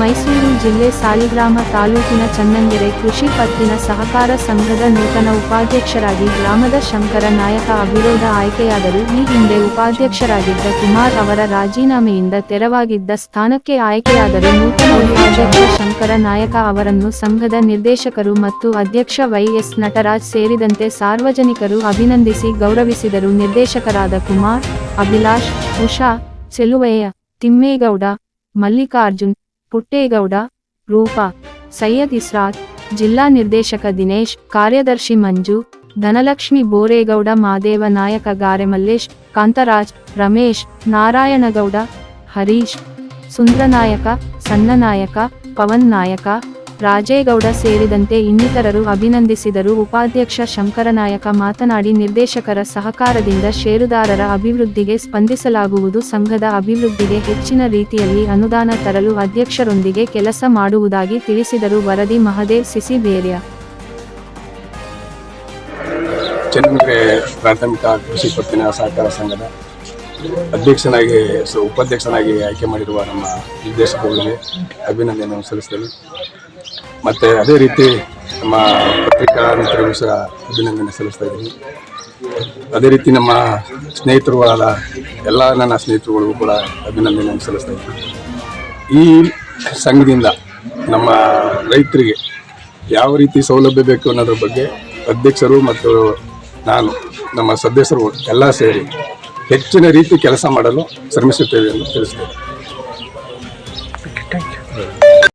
ಮೈಸೂರು ಜಿಲ್ಲೆ ಸಾಲಿಗ್ರಾಮ ತಾಲೂಕಿನ ಚನ್ನಂಗೆರೆ ಕೃಷಿ ಪತ್ತಿನ ಸಹಕಾರ ಸಂಘದ ನೂತನ ಉಪಾಧ್ಯಕ್ಷರಾಗಿ ಗ್ರಾಮದ ಶಂಕರ ನಾಯಕ ಅವಿರೋಧ ಆಯ್ಕೆಯಾದರು ಈ ಹಿಂದೆ ಉಪಾಧ್ಯಕ್ಷರಾಗಿದ್ದ ಕುಮಾರ್ ಅವರ ರಾಜೀನಾಮೆಯಿಂದ ತೆರವಾಗಿದ್ದ ಸ್ಥಾನಕ್ಕೆ ಆಯ್ಕೆಯಾದರು ನೂತನ ಉಪಾಧ್ಯಕ್ಷ ಶಂಕರ ನಾಯಕ ಅವರನ್ನು ಸಂಘದ ನಿರ್ದೇಶಕರು ಮತ್ತು ಅಧ್ಯಕ್ಷ ವೈಎಸ್ ನಟರಾಜ್ ಸೇರಿದಂತೆ ಸಾರ್ವಜನಿಕರು ಅಭಿನಂದಿಸಿ ಗೌರವಿಸಿದರು. ನಿರ್ದೇಶಕರಾದ ಕುಮಾರ್, ಅಭಿಲಾಷ್, ಉಷಾ, ಚೆಲುವಯ್ಯ, ತಿಮ್ಮೇಗೌಡ, ಮಲ್ಲಿಕಾರ್ಜುನ್ ಪುಟ್ಟೇಗೌಡ, ರೂಪಾ, ಸೈಯದ್ ಇಸ್ರಾತ್, ಜಿಲ್ಲಾ ನಿರ್ದೇಶಕ ದಿನೇಶ್, ಕಾರ್ಯದರ್ಶಿ ಮಂಜು, ಧನಲಕ್ಷ್ಮಿ ಬೋರೇಗೌಡ, ಮಾದೇವ ನಾಯಕ ಗಾರೆಮಲ್ಲೇಶ್, ಕಾಂತರಾಜ್, ರಮೇಶ್, ನಾರಾಯಣಗೌಡ, ಹರೀಶ್, ಸುಂದ್ರನಾಯಕ, ಸಣ್ಣನಾಯಕ, ಪವನ್ ನಾಯಕ ರಾಜೇಗೌಡ ಸೇರಿದಂತೆ ಇನ್ನಿತರರು ಅಭಿನಂದಿಸಿದರು. ಉಪಾಧ್ಯಕ್ಷ ಶಂಕರನಾಯಕ ಮಾತನಾಡಿ, ನಿರ್ದೇಶಕರ ಸಹಕಾರದಿಂದ ಷೇರುದಾರರ ಅಭಿವೃದ್ಧಿಗೆ ಸ್ಪಂದಿಸಲಾಗುವುದು. ಸಂಘದ ಅಭಿವೃದ್ಧಿಗೆ ಹೆಚ್ಚಿನ ರೀತಿಯಲ್ಲಿ ಅನುದಾನ ತರಲು ಅಧ್ಯಕ್ಷರೊಂದಿಗೆ ಕೆಲಸ ಮಾಡುವುದಾಗಿ ತಿಳಿಸಿದರು. ವರದಿ ಮಹದೇವ್ ಸಿಸಿ ಬೇರ್ಯ ಅಧ್ಯಕ್ಷನಾಗಿ ಸೊ ಉಪಾಧ್ಯಕ್ಷನಾಗಿ ಆಯ್ಕೆ ಮಾಡಿರುವ ನಮ್ಮ ನಿರ್ದೇಶಕರಿಗೆ ಅಭಿನಂದನೆಯನ್ನು ಸಲ್ಲಿಸ್ತೇನೆ ಮತ್ತು ಅದೇ ರೀತಿ ನಮ್ಮ ಪತ್ರಿಕಾ ಮಿತ್ರರಿಗೂ ಸಹ ಅಭಿನಂದನೆ ಸಲ್ಲಿಸ್ತಾ ಇದ್ದೀನಿ. ಅದೇ ರೀತಿ ನಮ್ಮ ಸ್ನೇಹಿತರು ಆದ ಎಲ್ಲ ನನ್ನ ಸ್ನೇಹಿತರುಗಳಿಗೂ ಕೂಡ ಅಭಿನಂದನೆ ಸಲ್ಲಿಸ್ತಾ ಇದ್ದೀನಿ. ಈ ಸಂಘದಿಂದ ನಮ್ಮ ರೈತರಿಗೆ ಯಾವ ರೀತಿ ಸೌಲಭ್ಯ ಬೇಕು ಅನ್ನೋದ್ರ ಬಗ್ಗೆ ಅಧ್ಯಕ್ಷರು ಮತ್ತು ನಾನು, ನಮ್ಮ ಸದಸ್ಯರು ಎಲ್ಲ ಸೇರಿ ಹೆಚ್ಚಿನ ರೀತಿ ಕೆಲಸ ಮಾಡಲು ಶ್ರಮಿಸುತ್ತೇವೆ ಎಂದು ತಿಳಿಸ್ತೇವೆ